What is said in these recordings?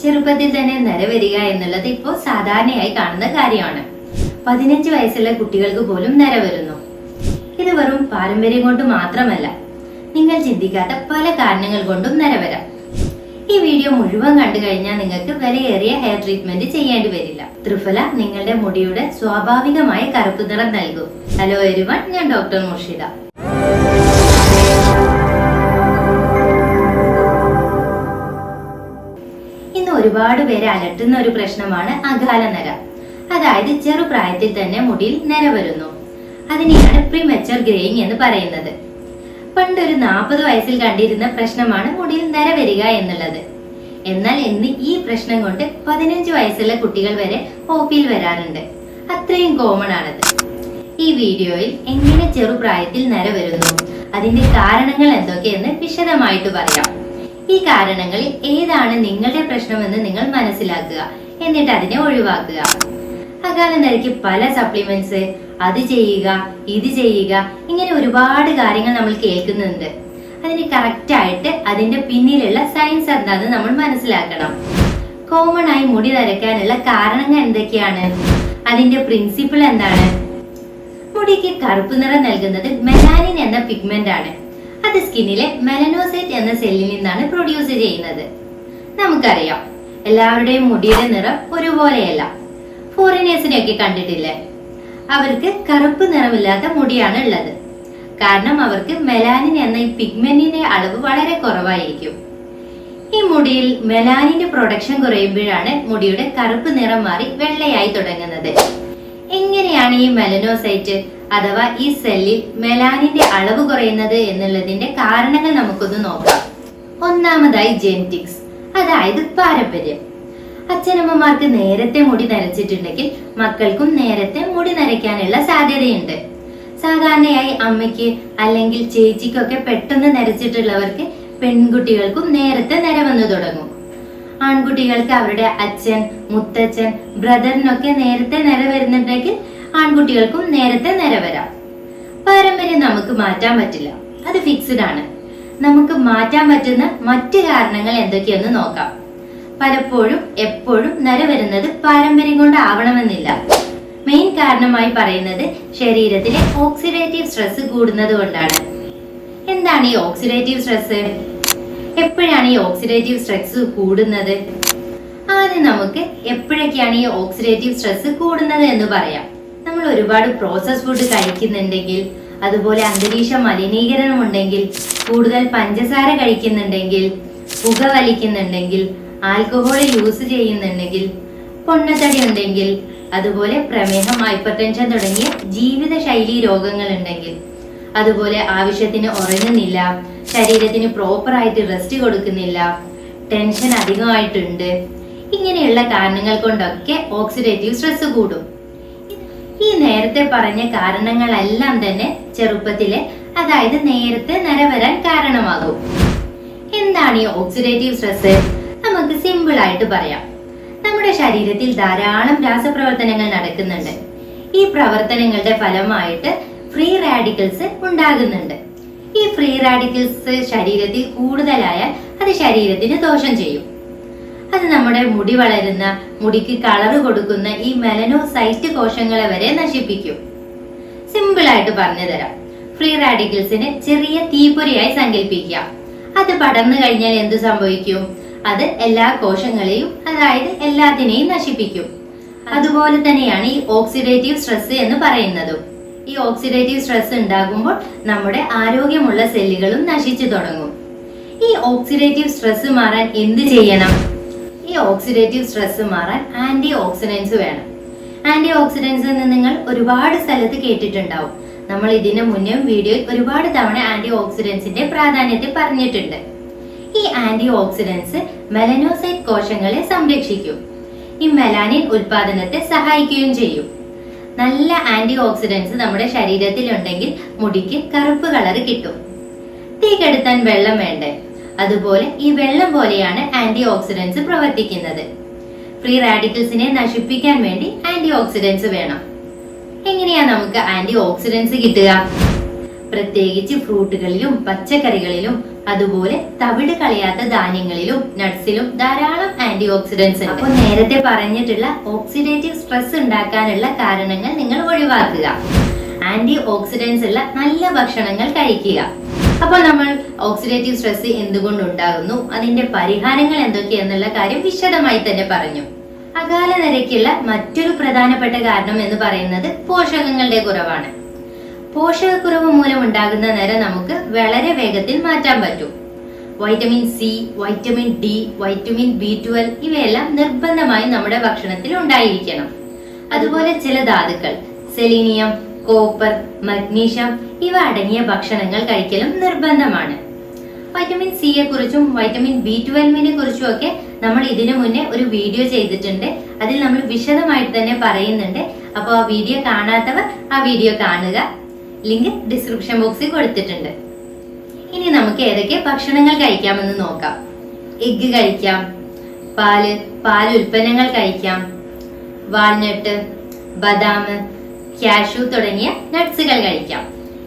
ചെറുപ്പത്തിൽ തന്നെ നര വരിക എന്നുള്ളത് ഇപ്പോൾ സാധാരണയായി കാണുന്ന കാര്യമാണ്. പതിനഞ്ച് വയസ്സുള്ള കുട്ടികൾക്ക് പോലും നര വരുന്നു ഇത് വെറും പാരമ്പര്യം കൊണ്ട് മാത്രമല്ല നിങ്ങൾ ചിന്തിക്കാത്ത പല കാരണങ്ങൾ കൊണ്ടും നര വരാം ഈ വീഡിയോ മുഴുവൻ കണ്ടു കഴിഞ്ഞാൽ നിങ്ങൾക്ക് വിലയേറിയ ഹെയർ ട്രീറ്റ്മെന്റ് ചെയ്യേണ്ടി വരില്ല. ത്രിഫല നിങ്ങളുടെ മുടിയുടെ സ്വാഭാവികമായ കറുപ്പ് നിറം നൽകും. ഹലോ എരിവൺ ഞാൻ ഡോക്ടർ മുർഷിദ. ഒരുപാട് പേരെ അലട്ടുന്ന ഒരു പ്രശ്നമാണ് അകാല നര അതായത് ചെറുപ്രായത്തിൽ തന്നെ മുടിയിൽ നര വരുന്നു. അതിനെയാണ് പ്രിമെച്ചർ ഗ്രേയിങ് എന്ന് പറയുന്നത്. പണ്ട് ഒരു നാൽപ്പത് വയസ്സിൽ കണ്ടിരുന്ന പ്രശ്നമാണ് മുടിയിൽ നര വരിക എന്നുള്ളത്. എന്നാൽ ഇന്ന് ഈ പ്രശ്നം കൊണ്ട് പതിനഞ്ച് വയസ്സുള്ള കുട്ടികൾ വരെ ഓപ്പിയിൽ വരാറുണ്ട്. അത്രയും കോമൺ ആണത്. ഈ വീഡിയോയിൽ എങ്ങനെ ചെറുപ്രായത്തിൽ നര വരുന്നു അതിന്റെ കാരണങ്ങൾ എന്തൊക്കെയെന്ന് വിശദമായിട്ട് പറയാം. ഈ കാരണങ്ങളിൽ ഏതാണ് നിങ്ങളുടെ പ്രശ്നമെന്ന് നിങ്ങൾ മനസ്സിലാക്കുക. എന്നിട്ട് അതിനെ ഒഴിവാക്കുക. അകാല നിരക്ക് പല സപ്ലിമെന്റ്സ് അത് ചെയ്യുക ഇത് ചെയ്യുക ഇങ്ങനെ ഒരുപാട് കാര്യങ്ങൾ നമ്മൾ കേൾക്കുന്നുണ്ട്. അതിന് കറക്റ്റ് ആയിട്ട് അതിന്റെ പിന്നിലുള്ള സയൻസ് എന്താണെന്ന് നമ്മൾ മനസ്സിലാക്കണം. കോമൺ ആയി മുടി നരക്കാനുള്ള കാരണങ്ങൾ എന്തൊക്കെയാണ്? അതിന്റെ പ്രിൻസിപ്പിൾ എന്താണ്? മുടിക്ക് കറുപ്പ് നിറം നൽകുന്നത് മെലാനിൻ എന്ന പിഗ്മെന്റ് ആണ്. അത് സ്കിന്നിലെ മെലനോസൈറ്റ് എന്ന സെല്ലിൽ നിന്നാണ് പ്രൊഡ്യൂസ് ചെയ്യുന്നത്. നമുക്കറിയാം എല്ലാവരുടെയും മുടിയുടെ നിറം ഒരുപോലെയല്ല. ഫോറിനേഴ്സിനെയൊക്കെ കണ്ടിട്ടില്ലേ? അവർക്ക് കറുപ്പ് നിറമില്ലാത്ത മുടിയാണ് ഉള്ളത്. കാരണം അവർക്ക് മെലാനിൻ എന്ന ഈ പിഗ്മെന്റിന്റെ അളവ് വളരെ കുറവായിരിക്കും. ഈ മുടിയിൽ മെലാനിന്റെ പ്രൊഡക്ഷൻ കുറയുമ്പോഴാണ് മുടിയുടെ കറുപ്പ് നിറം മാറി വെള്ളയായി തുടങ്ങുന്നത്. എങ്ങനെയാണ് ഈ മെലനോസൈറ്റ് അഥവാ ഈ സെല്ലിൽ മെലാനിന്റെ അളവ് കുറയുന്നത് എന്നുള്ളതിന്റെ കാരണങ്ങൾ നമുക്കൊന്ന് നോക്കാം. ഒന്നാമതായി ജെനറ്റിക്സ് അതായത് പാരമ്പര്യം. അച്ഛനമ്മമാർക്ക് നേരത്തെ മുടി നരച്ചിട്ടുണ്ടെങ്കിൽ മക്കൾക്കും നേരത്തെ മുടി നരയ്ക്കാനുള്ള സാധ്യതയുണ്ട്. സാധാരണയായി അമ്മയ്ക്ക് അല്ലെങ്കിൽ ചേച്ചിക്കൊക്കെ പെട്ടെന്ന് നരച്ചിട്ടുള്ളവർക്ക് പെൺകുട്ടികൾക്കും നേരത്തെ നര വന്നു തുടങ്ങും. ആൺകുട്ടികൾക്ക് അവരുടെ അച്ഛൻ മുത്തച്ഛൻ ബ്രദറിനൊക്കെ നേരത്തെ നര വരുന്നുണ്ടെങ്കിൽ ആൺകുട്ടികൾക്കും നേരത്തെ നിരവരാം പാരമ്പര്യം നമുക്ക് മാറ്റാൻ പറ്റില്ല. അത് ഫിക്സ്ഡ് ആണ്. നമുക്ക് മാറ്റാൻ പറ്റുന്ന മറ്റു കാരണങ്ങൾ എന്തൊക്കെയെന്ന് നോക്കാം. പലപ്പോഴും എപ്പോഴും നര വരുന്നത് പാരമ്പര്യം കൊണ്ടാവണമെന്നില്ല. മെയിൻ കാരണമായി പറയുന്നത് ശരീരത്തിലെ ഓക്സിഡേറ്റീവ് സ്ട്രെസ് കൂടുന്നത് കൊണ്ടാണ്. എന്താണ് ഈ ഓക്സിഡേറ്റീവ് സ്ട്രെസ് എപ്പോഴാണ് ഈ ഓക്സിഡേറ്റീവ് സ്ട്രെസ് കൂടുന്നത്? ആദ്യം നമുക്ക് എപ്പോഴൊക്കെയാണ് ഈ ഓക്സിഡേറ്റീവ് സ്ട്രെസ് കൂടുന്നത് എന്ന് പറയാം. നമ്മൾ ഒരുപാട് പ്രോസസ് ഫുഡ് കഴിക്കുന്നുണ്ടെങ്കിൽ അതുപോലെ അന്തരീക്ഷ മലിനീകരണം ഉണ്ടെങ്കിൽ കൂടുതൽ പഞ്ചസാര കഴിക്കുന്നുണ്ടെങ്കിൽ പുക വലിക്കുന്നുണ്ടെങ്കിൽ ആൽക്കഹോൾ യൂസ് ചെയ്യുന്നുണ്ടെങ്കിൽ പൊണ്ണത്തടി ഉണ്ടെങ്കിൽ അതുപോലെ പ്രമേഹം ഹൈപ്പർ ടെൻഷൻ തുടങ്ങിയ ജീവിതശൈലി രോഗങ്ങൾ ഉണ്ടെങ്കിൽ അതുപോലെ ആവശ്യത്തിന് ഉറങ്ങുന്നില്ല ശരീരത്തിന് പ്രോപ്പറായിട്ട് റെസ്റ്റ് കൊടുക്കുന്നില്ല ടെൻഷൻ അധികമായിട്ടുണ്ട് ഇങ്ങനെയുള്ള കാരണങ്ങൾ കൊണ്ടൊക്കെ ഓക്സിഡേറ്റീവ് സ്ട്രെസ് കൂടും. ഈ നേരത്തെ പറഞ്ഞ കാരണങ്ങളെല്ലാം തന്നെ ചെറുപ്പത്തിലെ അതായത് നേരത്തെ നര വരാൻ കാരണമാകും. എന്താണ് ഈ ഓക്സിഡേറ്റീവ് സ്ട്രെസ് നമുക്ക് സിമ്പിൾ ആയിട്ട് പറയാം. നമ്മുടെ ശരീരത്തിൽ ധാരാളം രാസപ്രവർത്തനങ്ങൾ നടക്കുന്നുണ്ട്. ഈ പ്രവർത്തനങ്ങളുടെ ഫലമായിട്ട് ഫ്രീ റാഡിക്കൽസ് ഉണ്ടാകുന്നുണ്ട്. ഈ ഫ്രീ റാഡിക്കൽസ് ശരീരത്തിൽ കൂടുതലായാൽ അത് ശരീരത്തിന് ദോഷം ചെയ്യും. അത് നമ്മുടെ മുടി വളരുന്ന മുടിക്ക് കളർ കൊടുക്കുന്ന ഈ മെലനോസൈറ്റ് കോശങ്ങളെ വരെ നശിപ്പിക്കും. സിമ്പിൾ ആയിട്ട് പറഞ്ഞു തരാം. ഫ്രീ റാഡിക്കൽസിനെ ചെറിയ തീപ്പൊരിയായി സങ്കല്പിക്കാം അത് പടർന്നു കഴിഞ്ഞാൽ എന്ത് സംഭവിക്കും? അത് എല്ലാ കോശങ്ങളെയും അതായത് എല്ലാത്തിനെയും നശിപ്പിക്കും. അതുപോലെ തന്നെയാണ് ഈ ഓക്സിഡേറ്റീവ് സ്ട്രെസ് എന്ന് പറയുന്നതും. ഈ ഓക്സിഡേറ്റീവ് സ്ട്രെസ് ഉണ്ടാകുമ്പോൾ നമ്മുടെ ആരോഗ്യമുള്ള സെല്ലുകളും നശിച്ചു തുടങ്ങും. ഈ ഓക്സിഡേറ്റീവ് സ്ട്രെസ് മാറാൻ എന്ത് ചെയ്യണം? ഈ ഓക്സിഡേറ്റീവ് സ്ട്രെസ് മാറാൻ ആന്റി ഓക്സിഡൻസ് വേണം. ആന്റി ഓക്സിഡൻസ് എന്ന് നിങ്ങൾ ഒരുപാട് സ്ഥലത്ത് കേട്ടിട്ടുണ്ടാവും. നമ്മൾ ഇതിനു മുന്നേ വീഡിയോയിൽ ഒരുപാട് തവണ ആന്റി ഓക്സിഡൻസിന്റെ പ്രാധാന്യത്തെ പറഞ്ഞിട്ടുണ്ട്. ഈ ആന്റി ഓക്സിഡൻസ് മെലനോസൈറ്റ് കോശങ്ങളെ സംരക്ഷിക്കും. ഈ മെലാനിൻ ഉൽപാദനത്തെ സഹായിക്കുകയും ചെയ്യും. നല്ല ആന്റി ഓക്സിഡൻസ് നമ്മുടെ ശരീരത്തിൽ ഉണ്ടെങ്കിൽ മുടിക്ക് കറുപ്പ് കളർ കിട്ടും. തീ കെടുത്താൻ വെള്ളം വേണ്ടേ? അതുപോലെ ഈ വെള്ളം പോലെയാണ് ആന്റി ഓക്സിഡൻസ് പ്രവർത്തിക്കുന്നത്. ഫ്രീ റാഡിക്കൽസിനെ നശിപ്പിക്കാൻ വേണ്ടി ആന്റി ഓക്സിഡൻസ് വേണം. എങ്ങനെയാ നമുക്ക് ആന്റി ഓക്സിഡൻസ് കിട്ടുക? പ്രത്യേകിച്ച് ഫ്രൂട്ടുകളിലും പച്ചക്കറികളിലും അതുപോലെ തവിട് കളയാത്ത ധാന്യങ്ങളിലും നട്സിലും ധാരാളം ആന്റി ഓക്സിഡൻസ് ഉണ്ട്. അപ്പോൾ നേരത്തെ പറഞ്ഞിട്ടുള്ള ഓക്സിഡേറ്റീവ് സ്ട്രെസ് ഉണ്ടാക്കാനുള്ള കാരണങ്ങൾ നിങ്ങൾ ഒഴിവാക്കുക. ആന്റി ഓക്സിഡൻസ് ഉള്ള നല്ല ഭക്ഷണങ്ങൾ കഴിക്കുക. അപ്പോൾ നമ്മൾ ഓക്സിഡേറ്റീവ് സ്ട്രെസ് എന്തുകൊണ്ട് ഉണ്ടാകുന്നു അതിന്റെ പരിഹാരങ്ങൾ എന്തൊക്കെയെന്നുള്ള കാര്യം വിശദമായി തന്നെ പറഞ്ഞു. അകാല നിരക്കുള്ള മറ്റൊരു പ്രധാനപ്പെട്ട കാരണം എന്ന് പറയുന്നത് പോഷകങ്ങളുടെ കുറവാണ്. പോഷകക്കുറവ് മൂലം ഉണ്ടാകുന്ന നിര നമുക്ക് വളരെ വേഗത്തിൽ മാറ്റാൻ പറ്റും. Vitamin C vitamin D vitamin B twelve ഇവയെല്ലാം നിർബന്ധമായും നമ്മുടെ ഭക്ഷണത്തിൽ ഉണ്ടായിരിക്കണം. അതുപോലെ ചില ധാതുക്കൾ സെലീനിയം കോപ്പർ മഗ്നീഷ്യം ഇവ അടങ്ങിയ ഭക്ഷണങ്ങൾ കഴിക്കലും നിർബന്ധമാണ്. വൈറ്റമിൻ സിയെ കുറിച്ചും വൈറ്റമിൻ ബി ട്വൽവിനെ കുറിച്ചും ഒക്കെ നമ്മൾ ഇതിനു മുന്നേ ഒരു വീഡിയോ ചെയ്തിട്ടുണ്ട്. അതിൽ നമ്മൾ വിശദമായിട്ട് തന്നെ പറയുന്നുണ്ട്. അപ്പോൾ ആ വീഡിയോ കാണാത്തവർ ആ വീഡിയോ കാണുക. ലിങ്ക് ഡിസ്ക്രിപ്ഷൻ ബോക്സിൽ കൊടുത്തിട്ടുണ്ട്. ഇനി നമുക്ക് ഏതൊക്കെ ഭക്ഷണങ്ങൾ കഴിക്കാമെന്ന് നോക്കാം. എഗ്ഗ് കഴിക്കാം പാൽ പാൽ ഉൽപ്പന്നങ്ങൾ കഴിക്കാം വാൾനട്ട് ബദാം കാഷ്യൂ തുടങ്ങിയ നട്ട്സുകൾ കഴിക്കാം.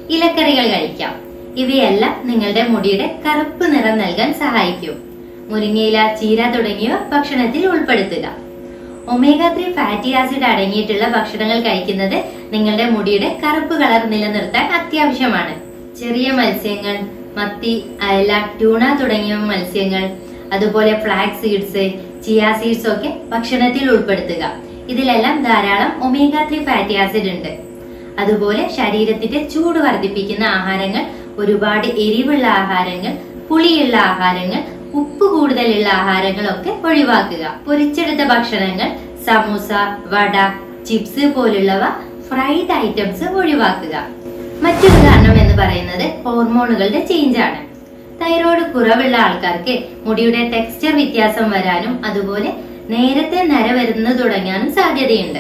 ഇലക്കറികൾ കഴിക്കാം. ഇവയെല്ലാം നിങ്ങളുടെ മുടിയുടെ കറുപ്പ് നിറം നൽകാൻ സഹായിക്കും. മുരിങ്ങയില ചീര തുടങ്ങിയവ ഭക്ഷണത്തിൽ ഉൾപ്പെടുത്തുക. ഒമേഗ ത്രീ ഫാറ്റി ആസിഡ് അടങ്ങിയിട്ടുള്ള ഭക്ഷണങ്ങൾ കഴിക്കുന്നത് നിങ്ങളുടെ മുടിയുടെ കറുപ്പ് കളർ നിലനിർത്താൻ അത്യാവശ്യമാണ്. ചെറിയ മത്സ്യങ്ങൾ മത്തി അയല ട്യൂണ തുടങ്ങിയ മത്സ്യങ്ങൾ അതുപോലെ ഫ്ലാക്സ് സീഡ്സ് ചിയ സീഡ്സ് ഒക്കെ ഭക്ഷണത്തിൽ ഉൾപ്പെടുത്തുക. ഇതിലെല്ലാം ധാരാളം ഒമേഗ ത്രീ ഫാറ്റി ആസിഡ് ഉണ്ട്. അതുപോലെ ശരീരത്തിന്റെ ചൂട് വർദ്ധിപ്പിക്കുന്ന ആഹാരങ്ങൾ ഒരുപാട് എരിവുള്ള ആഹാരങ്ങൾ പുളിയുള്ള ആഹാരങ്ങൾ ഉപ്പ് കൂടുതലുള്ള ആഹാരങ്ങളൊക്കെ ഒഴിവാക്കുക. പൊരിച്ചെടുത്ത ഭക്ഷണങ്ങൾ സമൂസ വട ചിപ്സ് പോലുള്ളവ ഫ്രൈഡ് ഐറ്റംസ് ഒഴിവാക്കുക. മറ്റൊരു കാരണം എന്ന് പറയുന്നത് ഹോർമോണുകളുടെ ചേഞ്ച് ആണ്. തൈറോയ്ഡ് കുറവുള്ള ആൾക്കാർക്ക് മുടിയുടെ ടെക്സ്ചർ വ്യത്യാസം വരാനും അതുപോലെ നേരത്തെ നര വരുന്നത് തുടങ്ങാനും സാധ്യതയുണ്ട്.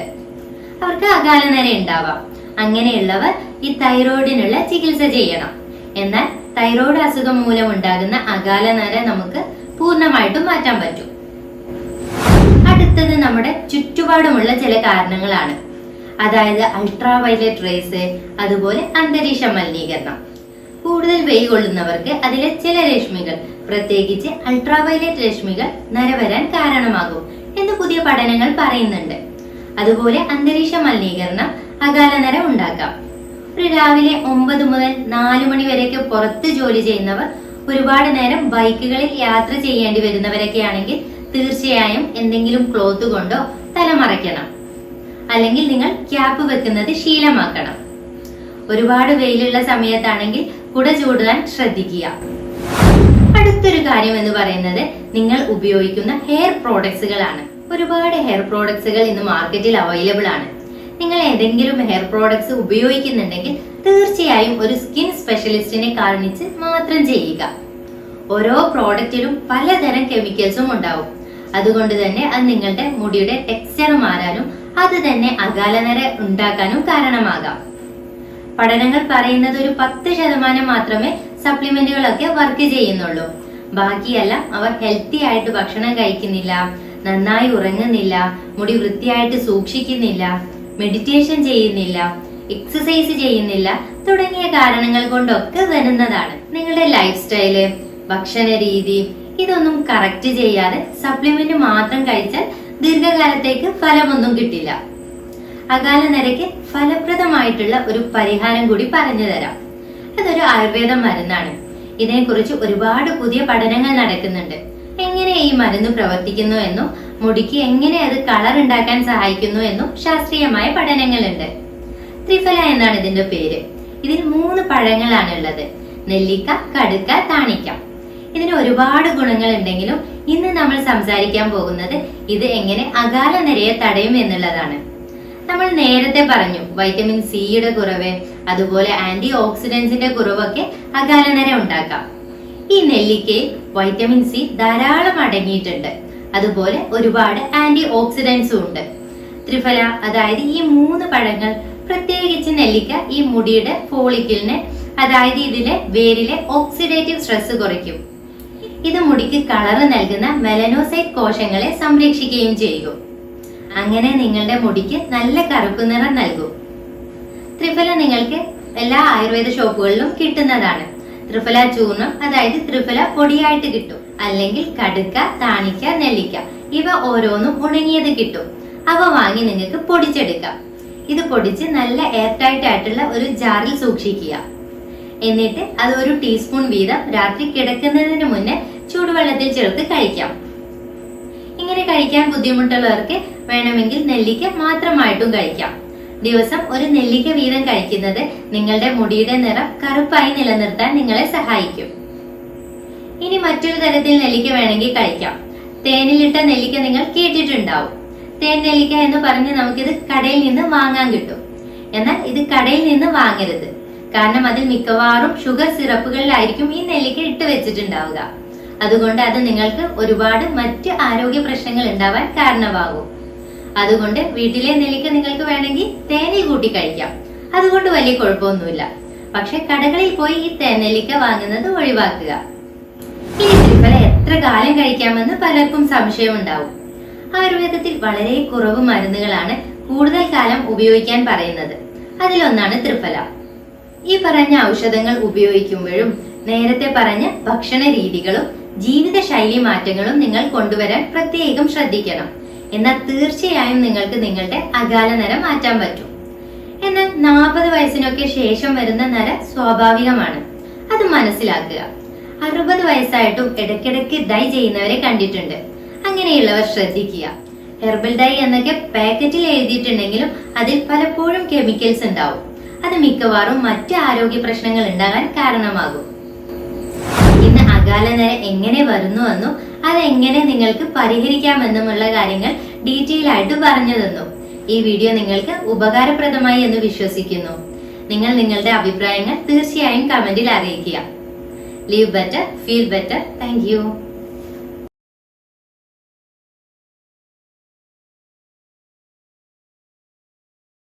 അവർക്ക് അകാല നര ഉണ്ടാവാം. അങ്ങനെയുള്ളവർ ഈ തൈറോയിഡിനുള്ള ചികിത്സ ചെയ്യണം. എന്നാൽ തൈറോയിഡ് അസുഖം മൂലം ഉണ്ടാകുന്ന അകാല നര നമുക്ക് പൂർണമായിട്ടും മാറ്റാൻ പറ്റും. അടുത്തത് നമ്മുടെ ചുറ്റുപാടുമുള്ള ചില കാരണങ്ങളാണ്. അതായത് അൾട്രാ വയലറ്റ് റേസ് അതുപോലെ അന്തരീക്ഷ മലിനീകരണം. കൂടുതൽ വെയിൽ കൊള്ളുന്നവർക്ക് അതിലെ ചില രശ്മികൾ പ്രത്യേകിച്ച് അൾട്രാ വയലറ്റ് രശ്മികൾ നരവരാൻ കാരണമാകും. എന്ന് പുതിയ പഠനങ്ങൾ പറയുന്നുണ്ട്. അതുപോലെ അന്തരീക്ഷ മലിനീകരണം അകാല നര ഉണ്ടാക്കാം. ഒരു രാവിലെ ഒമ്പത് മുതൽ നാലു മണി വരെയൊക്കെ പുറത്ത് ജോലി ചെയ്യുന്നവർ ഒരുപാട് നേരം ബൈക്കുകളിൽ യാത്ര ചെയ്യേണ്ടി വരുന്നവരൊക്കെ ആണെങ്കിൽ തീർച്ചയായും എന്തെങ്കിലും ക്ലോത്ത് കൊണ്ടോ തലമറയ്ക്കണം. അല്ലെങ്കിൽ നിങ്ങൾ ക്യാപ്പ് വെക്കുന്നത് ശീലമാക്കണം. ഒരുപാട് വെയിലുള്ള സമയത്താണെങ്കിൽ കുട ചൂടാൻ ശ്രദ്ധിക്കുക. അടുത്തൊരു കാര്യം എന്ന് പറയുന്നത് നിങ്ങൾ ഉപയോഗിക്കുന്ന ഹെയർ പ്രോഡക്ട്സുകളാണ് ഒരുപാട് ഹെയർ പ്രോഡക്ട്സുകൾ ഇന്ന് മാർക്കറ്റിൽ അവൈലബിൾ ആണ്. നിങ്ങൾ ഏതെങ്കിലും ഹെയർ പ്രോഡക്ട്സ് ഉപയോഗിക്കുന്നുണ്ടെങ്കിൽ തീർച്ചയായും ഒരു സ്കിൻ സ്പെഷ്യലിസ്റ്റിനെ കാണിച്ച് മാത്രം ചെയ്യുക. ഓരോ പ്രോഡക്റ്റിലും പലതരം കെമിക്കൽസും ഉണ്ടാവും. അതുകൊണ്ട് തന്നെ അത് നിങ്ങളുടെ മുടിയുടെ ടെക്സ്ചർ മാറാനും അത് തന്നെ അകാലനര ഉണ്ടാക്കാനും കാരണമാകാം. പഠനങ്ങൾ പറയുന്നത് ഒരു പത്ത് ശതമാനം മാത്രമേ സപ്ലിമെന്റുകളൊക്കെ വർക്ക് ചെയ്യുന്നുള്ളൂ. ബാക്കിയല്ല അവർ ഹെൽത്തി ആയിട്ട് ഭക്ഷണം കഴിക്കുന്നില്ല നന്നായി ഉറങ്ങുന്നില്ല മുടി വൃത്തിയായിട്ട് സൂക്ഷിക്കുന്നില്ല മെഡിറ്റേഷൻ ചെയ്യുന്നില്ല എക്സസൈസ് ചെയ്യുന്നില്ല തുടങ്ങിയ കാരണങ്ങൾ കൊണ്ടൊക്കെ വരുന്നതാണ് നിങ്ങളുടെ ലൈഫ് സ്റ്റൈൽ ഭക്ഷണ രീതി ഇതൊന്നും കറക്റ്റ് ചെയ്യാതെ സപ്ലിമെന്റ് മാത്രം കഴിച്ചാൽ ദീർഘകാലത്തേക്ക് ഫലമൊന്നും കിട്ടില്ല. അകാല നിരക്ക് ഫലപ്രദമായിട്ടുള്ള ഒരു പരിഹാരം കൂടി പറഞ്ഞു തരാം. അതൊരു ആയുർവേദ മരുന്നാണ്. ഇതിനെക്കുറിച്ച് ഒരുപാട് പുതിയ പഠനങ്ങൾ നടക്കുന്നുണ്ട്. എങ്ങനെ ഈ മരുന്ന് പ്രവർത്തിക്കുന്നു എന്നും മുടിക്ക് എങ്ങനെ അത് കളർ ഉണ്ടാക്കാൻ സഹായിക്കുന്നു എന്നും ശാസ്ത്രീയമായ പഠനങ്ങളുണ്ട്. ത്രിഫല എന്നാണ് ഇതിന്റെ പേര്. ഇതിൽ മൂന്ന് പഴങ്ങളാണ് ഉള്ളത് നെല്ലിക്ക കടുക്ക താണിക്ക. ഇതിന് ഒരുപാട് ഗുണങ്ങൾ ഉണ്ടെങ്കിലും ഇന്ന് നമ്മൾ സംസാരിക്കാൻ പോകുന്നത് ഇത് എങ്ങനെ അകാല നിരയെ തടയും എന്നുള്ളതാണ്. നമ്മൾ നേരത്തെ പറഞ്ഞു വൈറ്റമിൻ സിയുടെ കുറവ് അതുപോലെ ആന്റി ഓക്സിഡൻസിന്റെ കുറവൊക്കെ അകാലനര ഉണ്ടാക്കാം. ഈ നെല്ലിക്കയിൽ വൈറ്റമിൻ സി ധാരാളം അടങ്ങിയിട്ടുണ്ട്. അതുപോലെ ഒരുപാട് ആന്റി ഓക്സിഡൻസും ഉണ്ട്. ത്രിഫല അതായത് ഈ മൂന്ന് പഴങ്ങൾ പ്രത്യേകിച്ച് നെല്ലിക്ക ഈ മുടിയുടെ ഫോളിക്കിളിനെ അതായത് ഇതിലെ വേരിലെ ഓക്സിഡേറ്റീവ് സ്ട്രെസ് കുറയ്ക്കും. ഇത് മുടിക്ക് കളറ് നൽകുന്ന മെലനോസൈറ്റ് കോശങ്ങളെ സംരക്ഷിക്കുകയും ചെയ്യും. അങ്ങനെ നിങ്ങളുടെ മുടിക്ക് നല്ല കറുപ്പ് നിറം നൽകും. ത്രിഫല നിങ്ങൾക്ക് എല്ലാ ആയുർവേദ ഷോപ്പുകളിലും കിട്ടുന്നതാണ്. ത്രിഫല ചൂർണം അതായത് ത്രിഫല പൊടിയായിട്ട് കിട്ടും. അല്ലെങ്കിൽ കടുക്ക താണിക്ക നെല്ലിക്ക ഇവ ഓരോന്നും ഉണങ്ങിയത് കിട്ടും. അവ വാങ്ങി നിങ്ങൾക്ക് പൊടിച്ചെടുക്കാം. ഇത് പൊടിച്ച് നല്ല എയർ ടൈറ്റ് ആയിട്ടുള്ള ഒരു ജാറിൽ സൂക്ഷിക്കുക. എന്നിട്ട് അത് ഒരു ടീസ്പൂൺ വീതം രാത്രി കിടക്കുന്നതിന് മുന്നേ ചൂടുവെള്ളത്തിൽ ചേർത്ത് കഴിക്കാം. ഇങ്ങനെ കഴിക്കാൻ ബുദ്ധിമുട്ടുള്ളവർക്ക് വേണമെങ്കിൽ നെല്ലിക്ക മാത്രമായിട്ടും കഴിക്കാം. ദിവസം ഒരു നെല്ലിക്ക വീതം കഴിക്കുന്നത് നിങ്ങളുടെ മുടിയുടെ നിറം കറുപ്പായി നിലനിർത്താൻ നിങ്ങളെ സഹായിക്കും. ഇനി മറ്റൊരു തരത്തിൽ നെല്ലിക്ക വേണമെങ്കിൽ കഴിക്കാം. തേനിലിട്ട നെല്ലിക്ക നിങ്ങൾ കേട്ടിട്ടുണ്ടാവും. തേൻ നെല്ലിക്ക എന്ന് പറഞ്ഞ് നമുക്കിത് കടയിൽ നിന്ന് വാങ്ങാൻ കിട്ടും. എന്നാൽ ഇത് കടയിൽ നിന്ന് വാങ്ങരുത്. കാരണം അതിൽ മിക്കവാറും ഷുഗർ സിറപ്പുകളിലായിരിക്കും ഈ നെല്ലിക്ക ഇട്ട് വെച്ചിട്ടുണ്ടാവുക. അതുകൊണ്ട് അത് നിങ്ങൾക്ക് ഒരുപാട് മറ്റ് ആരോഗ്യ പ്രശ്നങ്ങൾ ഉണ്ടാവാൻ കാരണമാകും. അതുകൊണ്ട് വീട്ടിലെ നെല്ലിക്ക നിങ്ങൾക്ക് വേണമെങ്കിൽ തേനിൽ കൂട്ടി കഴിക്കാം. അതുകൊണ്ട് വലിയ കുഴപ്പമൊന്നുമില്ല. പക്ഷെ കടകളിൽ പോയി ഈ തേനെല്ലിക്ക വാങ്ങുന്നത് ഒഴിവാക്കുക. ഈ ത്രിഫല എത്ര കാലം കഴിക്കാമെന്ന് പലർക്കും സംശയമുണ്ടാവും. ആയുർവേദത്തിൽ വളരെ കുറവ് മരുന്നുകളാണ് കൂടുതൽ കാലം ഉപയോഗിക്കാൻ പറയുന്നത്. അതിലൊന്നാണ് ത്രിഫല ഈ പറഞ്ഞ ഔഷധങ്ങൾ ഉപയോഗിക്കുമ്പോഴും നേരത്തെ പറഞ്ഞ ഭക്ഷണ രീതികളും ജീവിതശൈലി മാറ്റങ്ങളും നിങ്ങൾ കൊണ്ടുവരാൻ പ്രത്യേകം ശ്രദ്ധിക്കണം. എന്നാൽ തീർച്ചയായും നിങ്ങൾക്ക് നിങ്ങളുടെ അകാല നര മാറ്റാൻ പറ്റും. എന്നാൽ നാൽപ്പത് വയസ്സിനൊക്കെ ശേഷം വരുന്ന നര സ്വാഭാവികമാണ്. അത് മനസ്സിലാക്കുക. അറുപത് വയസ്സായിട്ടും ഇടയ്ക്കിടയ്ക്ക് ഡൈ ചെയ്യുന്നവരെ കണ്ടിട്ടുണ്ട്. അങ്ങനെയുള്ളവർ ശ്രദ്ധിക്കുക. ഹെർബൽ ഡൈ എന്നൊക്കെ പാക്കറ്റിൽ എഴുതിയിട്ടുണ്ടെങ്കിലും അതിൽ പലപ്പോഴും കെമിക്കൽസ് ഉണ്ടാവും. അത് മിക്കവാറും മറ്റ് ആരോഗ്യ പ്രശ്നങ്ങൾ ഉണ്ടാകാൻ കാരണമാകും. അകാലനര എങ്ങനെ വരുന്നു വരുന്നുവെന്നും അതെങ്ങനെ നിങ്ങൾക്ക് പരിഹരിക്കാമെന്നുമുള്ള കാര്യങ്ങൾ ഡീറ്റെയിൽ ആയിട്ട് പറഞ്ഞു തന്നു. ഈ വീഡിയോ നിങ്ങൾക്ക് ഉപകാരപ്രദമായി എന്ന് വിശ്വസിക്കുന്നു. നിങ്ങൾ നിങ്ങളുടെ അഭിപ്രായങ്ങൾ തീർച്ചയായും കമന്റിൽ അറിയിക്കുക. Live better feel better thank